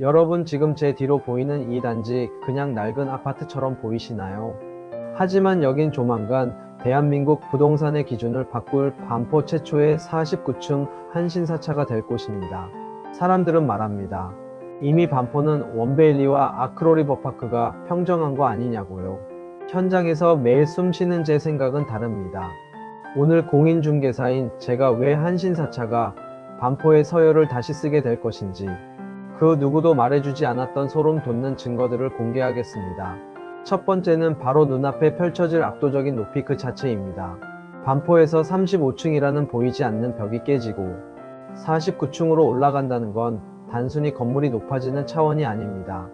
여러분 지금 제 뒤로 보이는 이 단지 그냥 낡은 아파트처럼 보이시나요? 하지만 여긴 조만간 대한민국 부동산의 기준을 바꿀 반포 최초의 49층 한신사차가 될 곳입니다. 사람들은 말합니다. 이미 반포는 원베일리와 아크로리버파크가 평정한 거 아니냐고요. 현장에서 매일 숨 쉬는 제 생각은 다릅니다. 오늘 공인중개사인 제가 왜 한신사차가 반포의 서열을 다시 쓰게 될 것인지 그 누구도 말해주지 않았던 소름 돋는 증거들을 공개하겠습니다. 첫 번째는 바로 눈앞에 펼쳐질 압도적인 높이 그 자체입니다. 반포에서 35층이라는 보이지 않는 벽이 깨지고 49층으로 올라간다는 건 단순히 건물이 높아지는 차원이 아닙니다.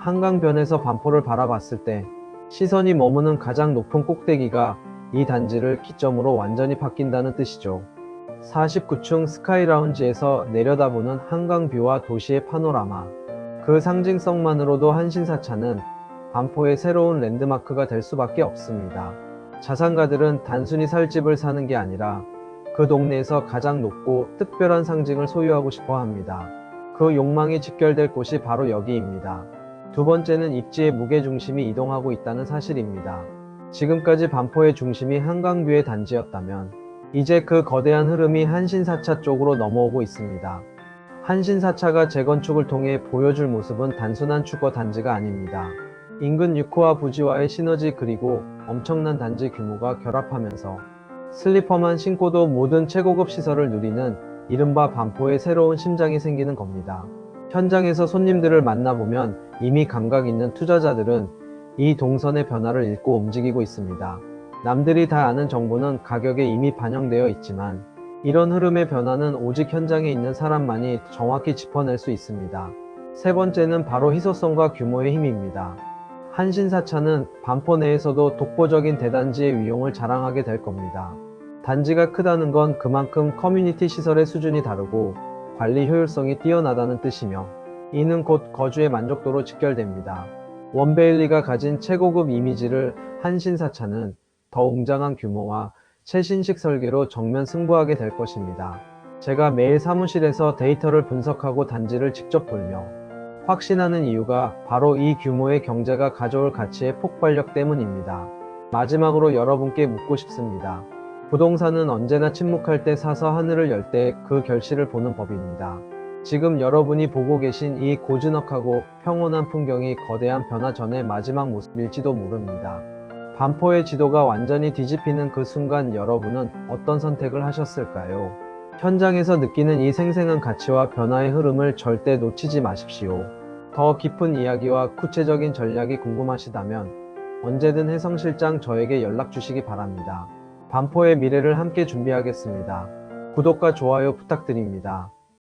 한강변에서 반포를 바라봤을 때 시선이 머무는 가장 높은 꼭대기가 이 단지를 기점으로 완전히 바뀐다는 뜻이죠. 49층 스카이라운지에서 내려다보는 한강뷰와 도시의 파노라마. 그 상징성만으로도 한신사차는 반포의 새로운 랜드마크가 될 수밖에 없습니다. 자산가들은 단순히 살 집을 사는 게 아니라 그 동네에서 가장 높고 특별한 상징을 소유하고 싶어 합니다. 그 욕망이 직결될 곳이 바로 여기입니다. 두 번째는 입지의 무게중심이 이동하고 있다는 사실입니다. 지금까지 반포의 중심이 한강뷰의 단지였다면 이제 그 거대한 흐름이 한신사차 쪽으로 넘어오고 있습니다. 한신사차가 재건축을 통해 보여줄 모습은 단순한 주거 단지가 아닙니다. 인근 유코와 부지와의 시너지 그리고 엄청난 단지 규모가 결합하면서 슬리퍼만 신고도 모든 최고급 시설을 누리는 이른바 반포의 새로운 심장이 생기는 겁니다. 현장에서 손님들을 만나보면 이미 감각 있는 투자자들은 이 동선의 변화를 읽고 움직이고 있습니다. 남들이 다 아는 정보는 가격에 이미 반영되어 있지만 이런 흐름의 변화는 오직 현장에 있는 사람만이 정확히 짚어낼 수 있습니다. 세 번째는 바로 희소성과 규모의 힘입니다. 한신사차는 반포 내에서도 독보적인 대단지의 위용을 자랑하게 될 겁니다. 단지가 크다는 건 그만큼 커뮤니티 시설의 수준이 다르고 관리 효율성이 뛰어나다는 뜻이며 이는 곧 거주의 만족도로 직결됩니다. 원베일리가 가진 최고급 이미지를 한신사차는 더 웅장한 규모와 최신식 설계로 정면 승부하게 될 것입니다. 제가 매일 사무실에서 데이터를 분석하고 단지를 직접 돌며 확신하는 이유가 바로 이 규모의 경제가 가져올 가치의 폭발력 때문입니다. 마지막으로 여러분께 묻고 싶습니다. 부동산은 언제나 침묵할 때 사서 하늘을 열 때 그 결실을 보는 법입니다. 지금 여러분이 보고 계신 이 고즈넉하고 평온한 풍경이 거대한 변화 전의 마지막 모습일지도 모릅니다. 반포의 지도가 완전히 뒤집히는 그 순간 여러분은 어떤 선택을 하셨을까요? 현장에서 느끼는 이 생생한 가치와 변화의 흐름을 절대 놓치지 마십시오. 더 깊은 이야기와 구체적인 전략이 궁금하시다면 언제든 혜성실장 저에게 연락 주시기 바랍니다. 반포의 미래를 함께 준비하겠습니다. 구독과 좋아요 부탁드립니다.